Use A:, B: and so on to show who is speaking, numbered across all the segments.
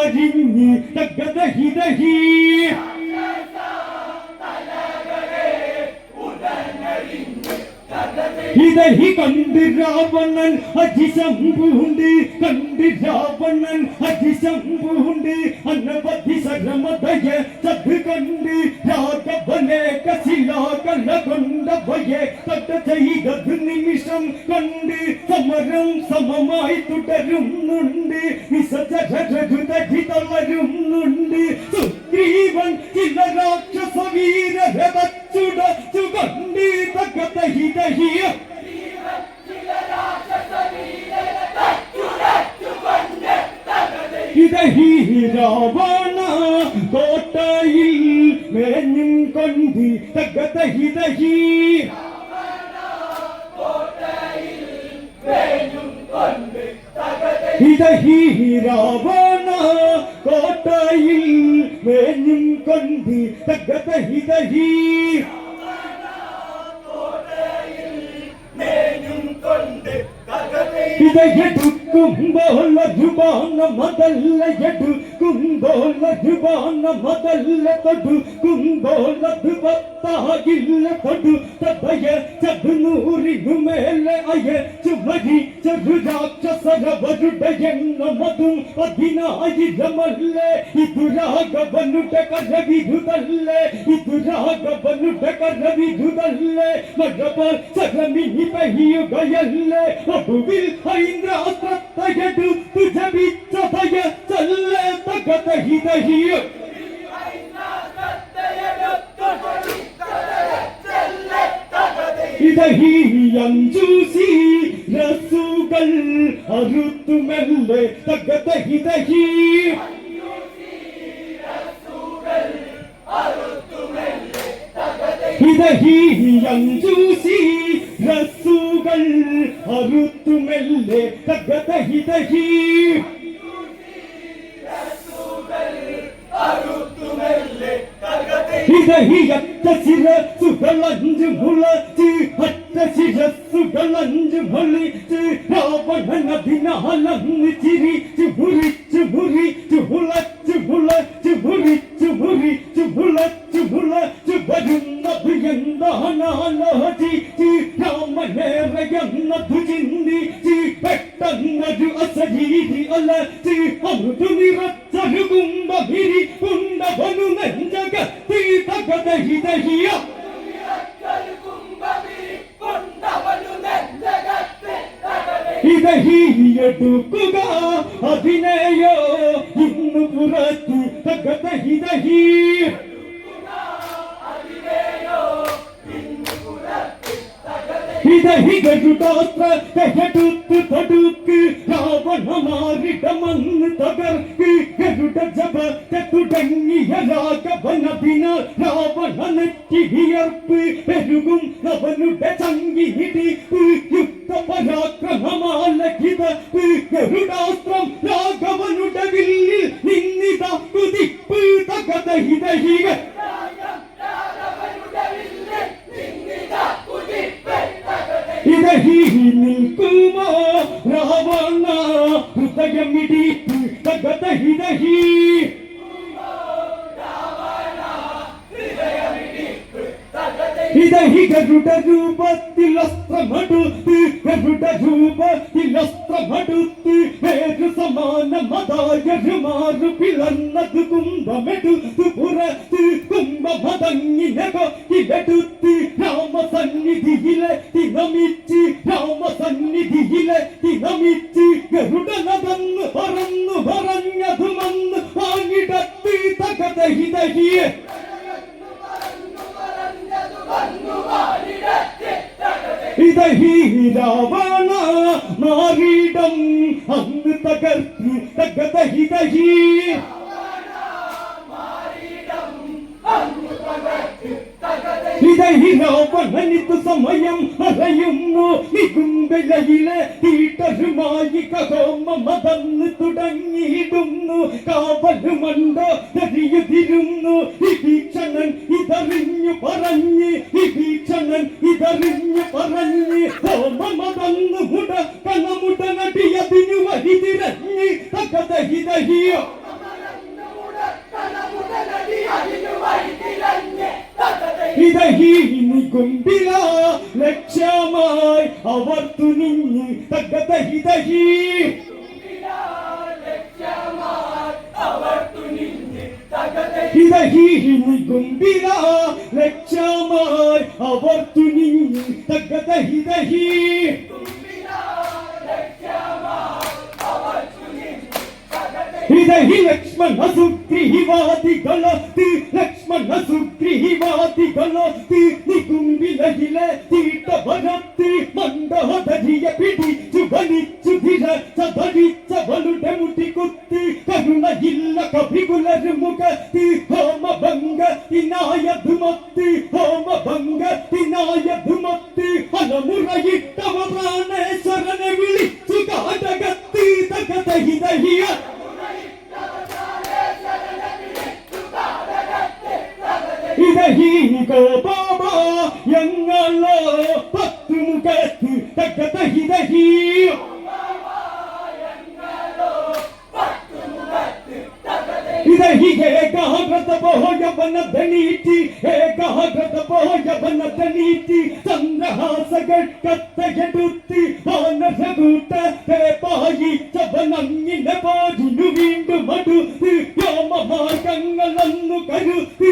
A: അരിഞ്ഞ് തകതഹിതഹീ ഇതഹി കണ്ട് രാവണൻ അതിശംഭുണ്ട് കണ്ട് രാവണൻ അതിശംഭുണ്ട് അന്നപതി സരമതയ ചത് കണ്ട് രാഘവനെ കശിലാകല കൊണ്ടവയെ തട്ട ചെയ്തത് നിമിഷം കണ്ട് സമരം സമമായി തുടരുന്നുണ്ട്. വിസജരുതി കോട്ടയിൽ മേഞ്ഞും കൊണ്ടി തകതഹി ദഹി ഇതഹി രാവണ കോട്ടയിൽ മേഞ്ഞും കൊണ്ട് തകതഹിതഹി ഇതെടുക്കുമ്പോൾ അജുബാന മതല്ല എടുക്കുമ്പോൾ ಕುಂಬೋಲಭಿವಾನ ಮೊದಲ ಕೊಡು ಕುಂಬೋಲಭಿವತ್ತಾಗಿಲ್ಲ ಕೊಡು ತದಯ ಚದುನೂರಿನು ಮೇಲೆ ಅಯ ಚುಮರಿ ಚದುರಾಕ್ಷಸರ ವರುಡಯನ್ನ ಮಧು ಅಧಿನಾಯಿರಮಲ್ಲೆ ಇದು ರಾಗವನುಟ ಕರವಿರುದಲ್ಲೆ ಇದು ರಾಗವ രാഘവനുടെ കരവിരുതല്ലേ മഴപാൽ ചരമിനി പെയ്യുകയല്ലേ ഒടുവിൽ ഐന്ദ്രാസ്ത്രത്തയടുത്തു ജപിച്ചതയ ചല്ലേ തകതഹിതഹിയ ഇതഹീയഞ്ചൂസി രസുകൾ അറുത്തുമെല്ലെ തകതഹിതഹീ ഇതഹീയഞ്ചൂസി രസുകൾ അറുത്തുമെല്ലെ തകതഹിതഹീ. ശിരസുകളഞ്ചു മുളച്ച് അറ്റ ശിരസുകളഞ്ചു മുളിച്ച് രാവണനഭിനാലന്ന് ചിരിച്ചു അസരീതി അലച്ച് അമുതു നിറച്ചൊരു കുംഭഭിരി കുണ്ടവനു നെഞ്ചകത്തി തകതഹിതഹിയ ഇതഹിയെടുക്കുക അഭിനയോ. ഇന്നു പുറത്തു തകതഹിതഹീ ഇതഹികളുടാത്ര തെഹടുത്ത് തൊടുക്ക് രാവണമാരിടമന്ന് തകർക്ക് ഗരുഡ ജപ തുടങ്ങിയ രാഘവനഭിന രാവണ നെറ്റി പെരുകും അവനുടെ ചങ്കിടിപ്പ് യുക്ത പരാക്രമമാലഖിത രാഘവനുടെ തകതഹിതഹി ഇതഹി ഗരുഡ രൂപത്തിൽ അസ്ത്രമടുത്ത് ഗരുഡ രൂപത്തിൽ അസ്ത്രമടുത്ത് വേരു സമാനമതായ മാറു പിളർന്നത് കുംഭമെടുത്ത് തകതഹിതഹിയെ ഇതഹി രാവണ നാരീടം അന്ന് തകർത്ത്. തകതഹിതഹി ഇതഹി രാവണനിത് സമയം അറിയുന്നു നികുംബലയിലെ തീട്ടരുമായി കഹോമ മതന്ന് തുടങ്ങിയിടുന്നു കാവലുമണ്ടോ തെരിയുതിരുന്നു വിഭീഷണൻ ഇതറിഞ്ഞു പറഞ്ഞ് വിഭീഷണൻ ഇതറിഞ്ഞു പറഞ്ഞ്. ഹോമമതന്ന് മുട കണമുടനടിയതിനു വഴി തിരഞ്ഞ് തകതഹിതഹിയോ ഇതഹീനി കുമ്പില ലക്ഷ്യമായി അവർ തുനിഞ്ഞ് തകതഹിതഹീ. തഹി കുമ്പില ലക്ഷ്യമായി അവർ തുനിഞ്ഞ് ही लक्ष्मण सुग्रीवाति गलति लक्ष्मण सुग्रीवाति गलति निकुंबिल हिले तीट भगत ഏകാഗ്രത പോയവന ധനീറ്റി ഏകാഗ്രത പോയവന ധനീറ്റി ചന്ദ്രഹാസകൾ കത്തയെടുത്ത് വാനരകൂട്ട പായിച്ചവനങ്ങിനെ പാടിനു വീണ്ടും അടുത്ത് വ്യോമമാർഗങ്ങളന്നു കരുത്ത്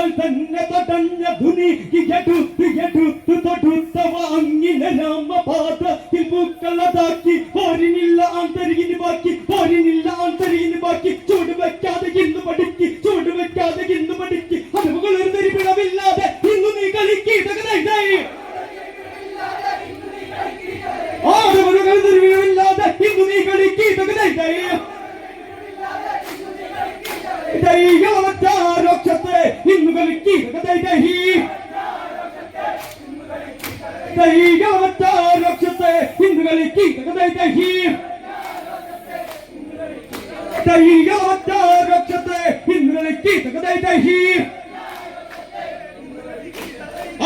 A: తోల్తన్న తొటన్న ధుని కి గెటు కి గెటు ദൈവത്താരോക്ഷത്തെ ഇന്ന് കളിക്ക് ഇതൊക്കെ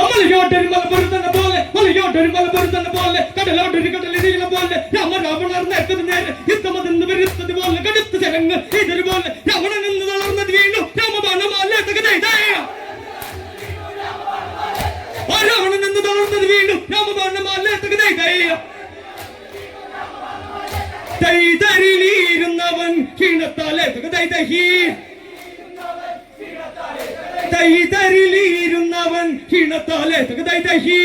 A: അമലിയോട്ടൊരു മലപ്പുറത്തന്നെ പോലെ മലയോട്ടൊരു മലപ്പുറത്തന്നെ പോലെ കടലോട്ടൊരു കടലിരിക്കുന്ന പോലെ രാമ രാവണർ നേരത്തെ നേരെ യുദ്ധമതെന്ന് വരുത്തത് പോലെ കടുത്ത ജനങ്ങൾ ഇതൊരു പോലെ രാവണൻ എന്ന് എന്ന് തളർന്നത് വീണു രാമബാണമാലേ തൈതരിലിരുന്നവൻ ക്ഷീണത്താലേ തൈതരിലിരുന്നവൻ ക്ഷീണത്താലേ തൈതഹീ